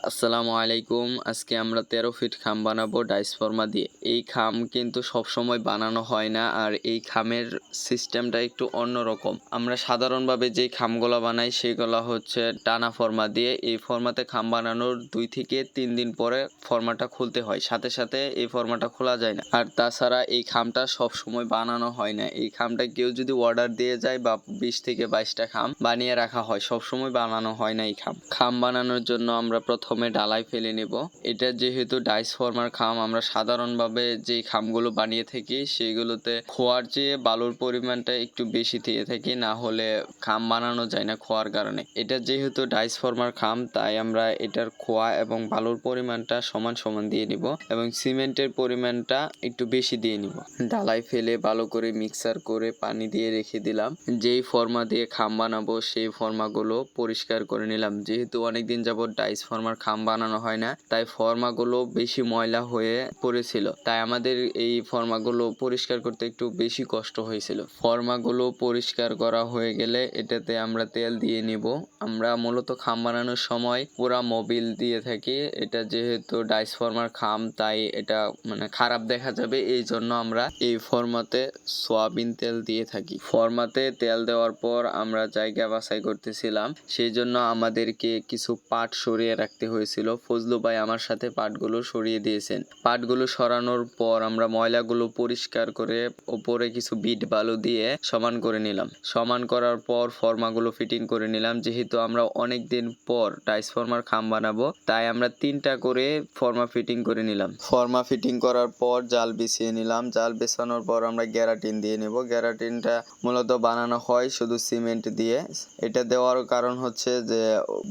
আসসালামু আলাইকুম। আজকে আমরা তেরো ফিট খাম বানাবো ডাইসফর্মা দিয়ে। এই খাম কিন্তু সবসময় বানানো হয় না আর এই খামের সিস্টেমটা একটু অন্যরকম আমরা সাধারণভাবে যে খামগুলো বানাই সেগুলো হচ্ছে টানা ফর্মা দিয়ে। এই ফর্মাতে খাম বানানোর দুই থেকে তিন দিন পরে ফর্মাটা খুলতে হয়। সাথে সাথে এই ফর্মাটা খোলা যায় না। আর তাছাড়া এই খামটা সবসময় বানানো হয় না। এই খামটা কেউ যদি অর্ডার দিয়ে যায় বা বিশ থেকে বাইশটা খাম বানিয়ে রাখা হয়, সবসময় বানানো হয় না এই খাম। খাম বানানোর জন্য আমরা প্রথমে ডালাই ফেলে নেব। এটা যেহেতু ডাইস ফর্মার খাম, আমরা সাধারণভাবে যে খামগুলো বানিয়ে থাকি সেগুলোতে খোয়ার চেয়ে বালুর পরিমাণটা একটু বেশি দিয়ে থাকি, না হলে খাম বানানো যায় না খোয়ার কারণে। এটা যেহেতু ডাইস ফর্মার খাম, তাই আমরা এটার খোয়া এবং বালুর পরিমাণটা সমান সমান দিয়ে নিব এবং সিমেন্টের পরিমাণটা একটু বেশি দিয়ে নিব। ডালাই ফেলে ভালো করে মিক্সার করে পানি দিয়ে রেখে দিলাম। যেই ফর্মা দিয়ে খাম বানাবো সেই ফর্মাগুলো পরিষ্কার করে নিলাম। যেহেতু অনেকদিন যাবত ডাইস ফর্মার খাম বানানো হয় না। তাই ফর্মাগুলো বেশি ময়লা হয়ে পড়েছিল। তাই আমাদের এই ফর্মাগুলো পরিষ্কার করতে একটু বেশি কষ্ট হয়েছিল। ফর্মাগুলো পরিষ্কার করা হয়ে গেলে এটাতে আমরা তেল দিয়ে নিব। আমরা মূলত খাম বানানোর সময় পুরা মোবিল দিয়ে থাকি। এটা যেহেতু ডাইস ফর্মার খাম, তাই এটা মানে খারাপ দেখা যাবে। এই জন্য আমরা এই ফর্মাতে সোয়াবিন তেল দিয়ে থাকি। ফর্মাতে তেল দেওয়ার পর আমরা জায়গা বাছাই করতেছিলাম। সেই জন্য আমাদেরকে কিছু পাট সরিয়ে রাখতে হয়েছিল। ফজলু ভাই আমার সাথে পাটগুলো সরিয়ে দিয়েছেন। পাটগুলো সরানোর পর আমরা ময়লাগুলো পরিষ্কার করে ওপরে কিছু বিট বালু দিয়ে সমান করে নিলাম। সমান করার পর ফর্মাগুলো ফিটিং করে নিলাম। যেহেতু আমরা অনেক দিন পর ট্রান্সফর্মার খাম বানাবো, তাই আমরা তিনটা করে ফর্মা ফিটিং করে নিলাম। ফর্মা ফিটিং করার পর জাল বিছিয়ে নিলাম। জাল বিছানোর পর আমরা গ্যারাটিন দিয়ে নেব। গ্যারাটিনটা মূলত বানানো হয় শুধু সিমেন্ট দিয়ে। এটা দেওয়ার কারণ হচ্ছে যে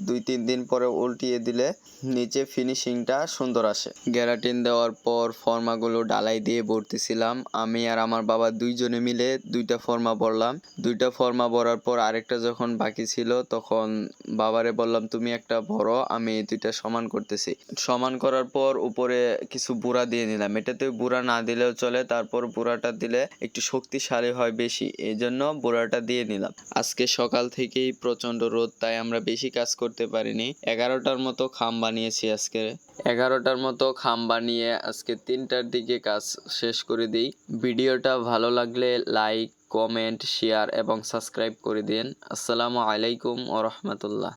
দুই তিন দিন পরে উল্টিয়ে দিলে নিচে ফিনিশিংটা সুন্দর আসে। গ্যারাটিন দেওয়ার পর ফর্মাগুলো ডালাই দিয়ে ভরতেছিলাম। আমি আর আমার বাবা দুইজনে মিলে দুইটা ফর্মা ভরলাম। দুইটা ফর্মা ভরার পর আরেকটা যখন বাকি ছিল, তখন বাবারে বললাম, তুমি একটা ভরো, আমি দুইটা সমান করতেছি। সমান করার পর উপরে কিছু বুড়া দিয়ে নিলাম। এটাতে বুড়া না দিলেও চলে, তারপর বুড়াটা দিলে একটু শক্তিশালী হয় বেশি। এই জন্য বুড়াটা দিয়ে নিলাম। আজকে সকাল থেকেই প্রচণ্ড রোদ, তাই আমরা বেশি কাজ করতে পারিনি। এগারোটার মতো খাম বানিয়েছি আজকে। এগারোটার মতো খাম বানিয়ে আজকে তিনটার দিকে কাজ শেষ করে দিই। ভিডিওটা ভালো লাগলে লাইক, কমেন্ট, শেয়ার এবং সাবস্ক্রাইব করে দিন। আসসালামু আলাইকুম ও রহমতুল্লাহ।